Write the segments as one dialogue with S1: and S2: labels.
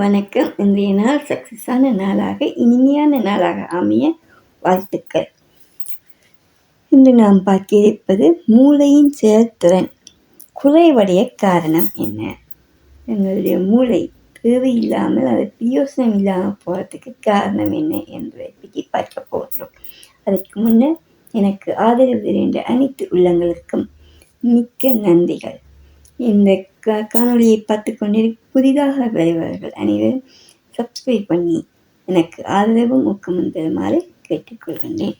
S1: வணக்கம். இன்றைய நாள் சக்ஸஸான நாளாக இனிமையான நாளாக அமைய வாழ்த்துக்கள். இன்று நாம் பார்க்க இருப்பது மூளையின் செயல்திறன் குறைவடைய காரணம் என்ன? எங்களுடைய மூளை தேவையில்லாமல் அது பிரயோசனம் இல்லாமல் போகிறதுக்கு காரணம் என்ன என்பதை பற்றி பார்க்க போகிறோம். அதற்கு முன்னர் எனக்கு ஆதரவு தருகின்ற அனைத்து உள்ளங்களுக்கும் மிக்க நன்றிகள். இந்த க காணொளியை பார்த்து கொண்டு புதிதாக வருபவர்கள் அனைவரும் சப்ஸ்கிரைப் பண்ணி எனக்கு ஆதரவும் ஊக்கமும் தருமாறு கேட்டுக்கொள்கின்றேன்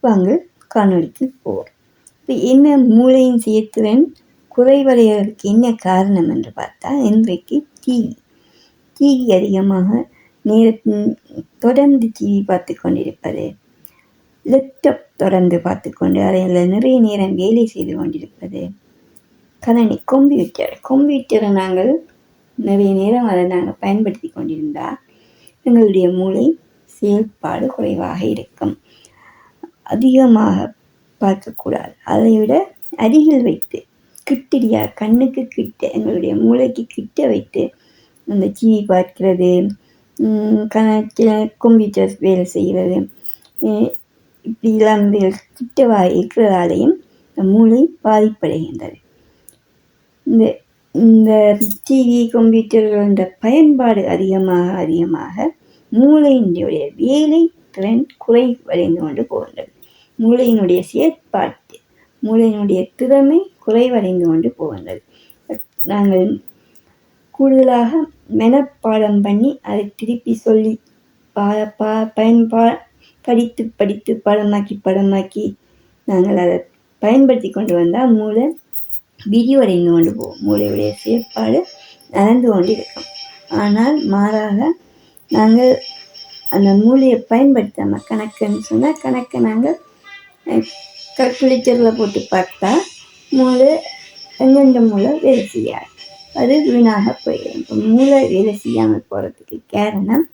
S1: வாங்க காணொளிக்கு போவோம். இப்போ என்ன மூளையின் செயற்திறன் குறைவடைவதற்கு என்ன காரணம் என்று பார்த்தா இன்றைக்கு டிவி டிவி அதிகமாக நேரத்தின் தொடர்ந்து டிவி பார்த்து கொண்டிருப்பது லேப்டாப் தொடர்ந்து பார்த்து கொண்டு அதில் நிறைய நேரம் வேலை செய்து கொண்டிருப்பது கணனி கம்ப்யூட்டர் கம்ப்யூட்டரை நாங்கள் நிறைய நேரம் அதை நாங்கள் பயன்படுத்தி கொண்டிருந்தால் எங்களுடைய மூளை செயல்பாடு குறைவாக இருக்கும். அதிகமாக பார்க்கக்கூடாது. அதை விட அருகில் வைத்து கிட்டடியா கண்ணுக்கு கிட்ட எங்களுடைய மூளைக்கு கிட்ட வைத்து அந்த டிவி பார்க்கிறது கணக்கில் கம்ப்யூட்டர் வேலை செய்கிறது இப்படிலாம் கிட்டவாக இருக்கிறதாலையும் மூளை பாதிப்படைகின்றது. இந்த இந்த டிவி கம்ப்யூட்டர்களோட பயன்பாடு அதிகமாக அதிகமாக மூளையினுடைய வேலை திறன் குறைவடைந்து கொண்டு போகின்றது. மூளையினுடைய செயற்பாட்டு மூளையினுடைய திறமை குறைவடைந்து கொண்டு போகின்றது. நாங்கள் கூடுதலாக மெனப்பாடம் பண்ணி அதை திருப்பி சொல்லி பா பா பயன்பா படித்து படித்து படமாக்கி படமாக்கி நாங்கள் அதை பயன்படுத்தி கொண்டு வந்தால் மூளை விரிவடைந்து கொண்டு போகும் மூளையுடைய செயற்பாடு நடந்து கொண்டு இருக்கும் ஆனால் மாறாக நாங்கள் அந்த மூளையை பயன்படுத்தாமல் கணக்குன்னு சொன்னால் கணக்கை நாங்கள் கல்குலேட்டரில் போட்டு பார்த்தா மூளை எங்கெந்த மூளை வேலை செய்யாது. அது வீணாக போயிடும். இப்போ மூளை வேலை செய்யாமல் போகிறதுக்கு காரணம்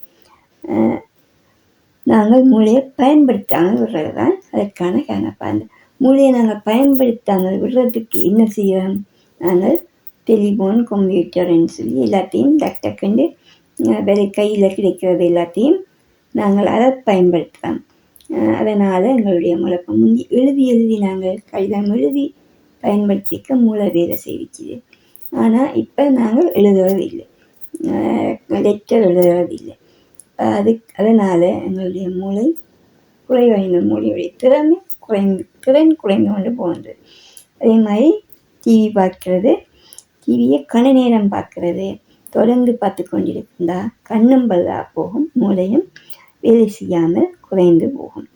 S1: நாங்கள் மூளையை பயன்படுத்தாமல் விடுறது தான் அதற்கான காரணம். மொழியை மூளையை நாங்கள் பயன்படுத்தாமல் விடுறதுக்கு என்ன செய்யலாம் நாங்கள் டெலிஃபோன் கம்ப்யூட்டர்னு சொல்லி எல்லாத்தையும் டக் டக்குண்டு வேலை கையில் கிடைக்கிறது எல்லாத்தையும் நாங்கள் அதை பயன்படுத்தலாம் அதனால் எங்களுடைய முழக்கம் முந்தி எழுதி எழுதி நாங்கள் கடிதம் எழுதி பயன்படுத்திக்க மூளை வேலை செய்விச்சுது ஆனால் இப்போ நாங்கள் எழுதுறது இல்லை. லெட்டர் எழுதுறது இல்லை. அது அதனால் எங்களுடைய மூளை குறைவடைந்த மொழியுடைய திறமை குறைந்து திறன் குறைந்து கொண்டு போகிறது அதே மாதிரி டிவி பார்க்கிறது டிவியை கண நேரம் பார்க்கறது தொடர்ந்து பார்த்து கொண்டிருந்தா கண்ணும் பல்லா போகும் மூளையும் வேலை செய்யாமல் குறைந்து போகும்.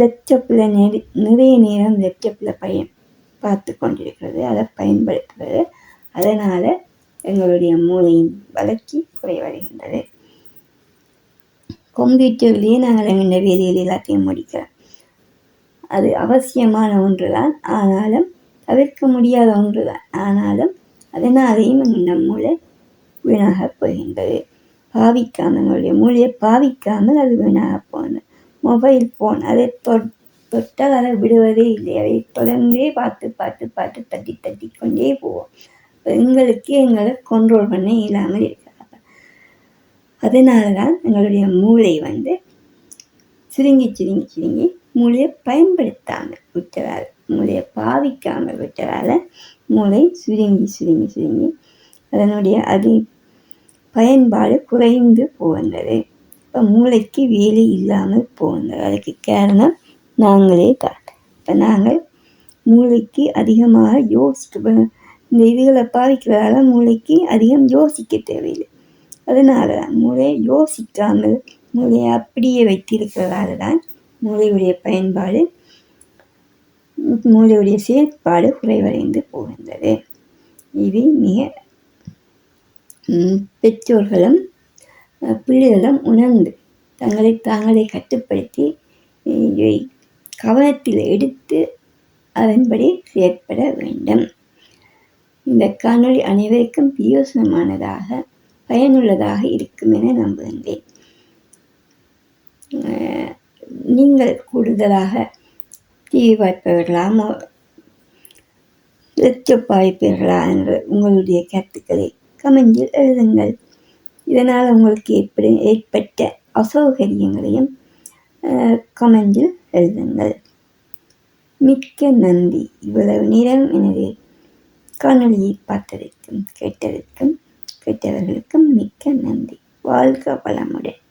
S1: லேப்டாப்பில் நெறி நிறைய நேரம் லேப்டாப்பில் பயன் பார்த்து கொண்டிருக்கிறது அதை பயன்படுத்துவது அதனால் எங்களுடைய மூளையின் வளர்ச்சி குறைவடைகின்றது. கம்ப்யூட்டர்லேயே நாங்கள் இந்த வேலையில் எல்லாத்தையும் முடிக்கிறோம். அது அவசியமான ஒன்று தான் ஆனாலும் தவிர்க்க முடியாத ஒன்று தான் ஆனாலும் அதனாலேயும் நம் மூளை வீணாக போகின்றது. பாவிக்காமல் எங்களுடைய மூளையை பாவிக்காமல் அது வீணாக போனது மொபைல் ஃபோன் அதை தொட் தொட்டால் அதை விடுவதே இல்லை. அதை தொடர்ந்தே பார்த்து பார்த்து பார்த்து தட்டி தட்டி கொண்டே போவோம். எங்களுக்கு எங்களை கண்ட்ரோல் பண்ண இல்லாமல் இருக்கு. அதனால தான் எங்களுடைய மூளை வந்து சுருங்கி சுருங்கி சுருங்கி மூளையை பயன்படுத்தாமல் விட்டதால் மூளையை பாவிக்காமல் விட்டதால் மூளை சுருங்கி சுருங்கி சுருங்கி அதனுடைய அது பயன்பாடு குறைந்து போகின்றது. இப்போ மூளைக்கு வேலை இல்லாமல் போகின்றது. அதுக்கு காரணம் நாங்களே தான். இப்போ நாங்கள் மூளைக்கு அதிகமாக யோசிச்சு இந்த இதுகளை பாவிக்கிறதால மூளைக்கு அதிகம் யோசிக்க தேவையில்லை. அதனால தான் யோசிக்காமல் மூளையை அப்படியே வைத்திருக்கிறதால தான் மூளையுடைய பயன்பாடு மூளையுடைய செயற்பாடு குறைவடைந்து போகின்றது. இது மிக பெற்றோர்களும் பிள்ளைகளும் உணர்ந்து தங்களை தாங்களே கட்டுப்படுத்தி கவனத்தில் எடுத்து அதன்படி செயற்பட வேண்டும். இந்த காணொளி அனைவருக்கும் பிரயோசனமானதாக பயனுள்ளதாக இருக்கும் என நம்புகின்றேன் நீங்கள் கூடுதலாக டிவி பார்ப்பவர்களா லேப்டாப் வாய்ப்பீர்களா என்ற உங்களுடைய கருத்துக்களை கமெண்டில் எழுதுங்கள். இதனால் உங்களுக்கு எப்படி ஏற்பட்ட அசௌகரியங்களையும் கமெண்டில் எழுதுங்கள். மிக்க நன்றி. இவ்வளவு நேரம் எனவே காணொலியை பார்த்ததற்கும் கேட்டதற்கும் கேட்டவர்களுக்கும் மிக்க நன்றி. வாழ்க வளமுடன்.